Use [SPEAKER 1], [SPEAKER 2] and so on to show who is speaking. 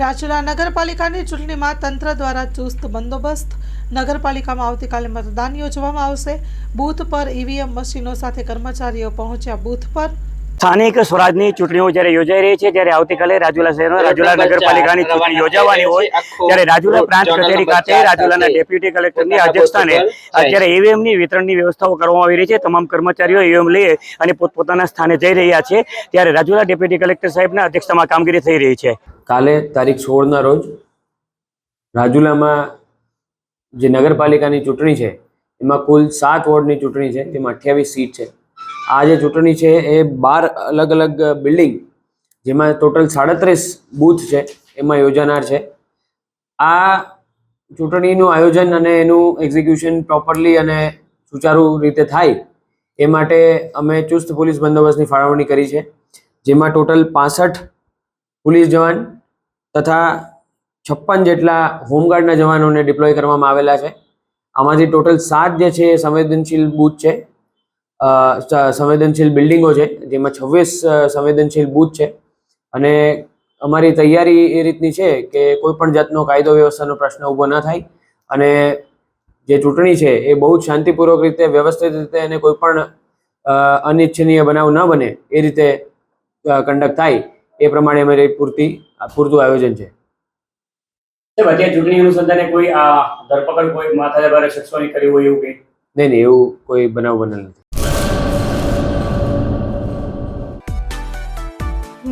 [SPEAKER 1] રાજુલા નગરપાલિકાની ચૂંટણીમાં તંત્ર દ્વારા ચુસ્ત બંદોબસ્ત. નગરપાલિકામાં આવતીકાલે મતદાન યોજવામાં આવશે. બૂથ પર ઈવીએમ મશીનો સાથે કર્મચારીઓ પહોંચ્યા બૂથ પર.
[SPEAKER 2] સ્થાનિક સ્વરાજની ચૂંટણીઓ જ્યારે યોજાઈ રહી છે ત્યારે આવતીકાલે રાજુલા શહેરમાં રાજુલા નગરપાલિકાની ચૂંટણી યોજાવાની હોય ત્યારે રાજુલા પ્રાંત કચેરી ખાતે રાજુલાના ડેપ્યુટી કલેક્ટરની અધ્યક્ષસ્થાને અત્યારે EVM ની વિતરણની વ્યવસ્થાઓ કરવામાં આવી રહી છે તમામ કર્મચારીઓ ઈવીએમ લઈ અને પોતપોતાના સ્થાને જઈ રહ્યા છે ત્યારે રાજુલા ડેપ્યુટી કલેક્ટર સાહેબના અધ્યક્ષતામાં કામગીરી થઈ રહી છે.
[SPEAKER 3] કાલે તારીખ સોળના રોજ રાજુલામાં જે નગરપાલિકાની ચૂંટણી છે એમાં કુલ સાત વોર્ડની ચૂંટણી છે તેમાં અઠ્યાવીસ સીટ છે. આ જે ચૂંટણી છે એ બાર અલગ અલગ બિલ્ડિંગ, જેમાં ટોટલ સાડત્રીસ બૂથ છે, એમાં યોજાનાર છે. આ ચૂંટણીનું આયોજન અને એનું એક્ઝિક્યુશન પ્રોપરલી અને સુચારુ રીતે થાય, એ માટે અમે ચુસ્ત પોલીસ બંદોબસ્તની ફાળવણી કરી છે, જેમાં ટોટલ પાસઠ પોલીસ જવાન તથા છપ્પન જેટલા હોમગાર્ડના જવાનોને ડિપ્લોય કરવામાં આવેલા છે. આમાંથી ટોટલ સાત જે છે એ સંવેદનશીલ બૂથ છે. સંવેદનશીલ બિલ્ડિંગો છે જેમાં છવ્વીસ સંવેદનશીલ બૂથ છે. અને અમારી તૈયારી એ રીતની છે કે કોઈ પણ જાતનો કાયદો વ્યવસ્થાનો પ્રશ્ન ઊભો ન થાય. અને જે ચૂંટણી છે એ બહુ જ શાંતિપૂર્વક રીતે વ્યવસ્થિત રીતે અને કોઈ પણ અનિચ્છનીય બનાવ ન બને એ રીતે કન્ડક્ટ થાય. એ પ્રમાણે અમારી પૂરતી પૂરતું આયોજન છે.
[SPEAKER 2] ચૂંટણી અનુસંધાને કોઈ આ ધરપકડ કોઈ માથાભારે શખ્સોની કરી હોય એવું કંઈ?
[SPEAKER 3] નહીં નહીં એવું કોઈ બનાવ બનેલ નથી.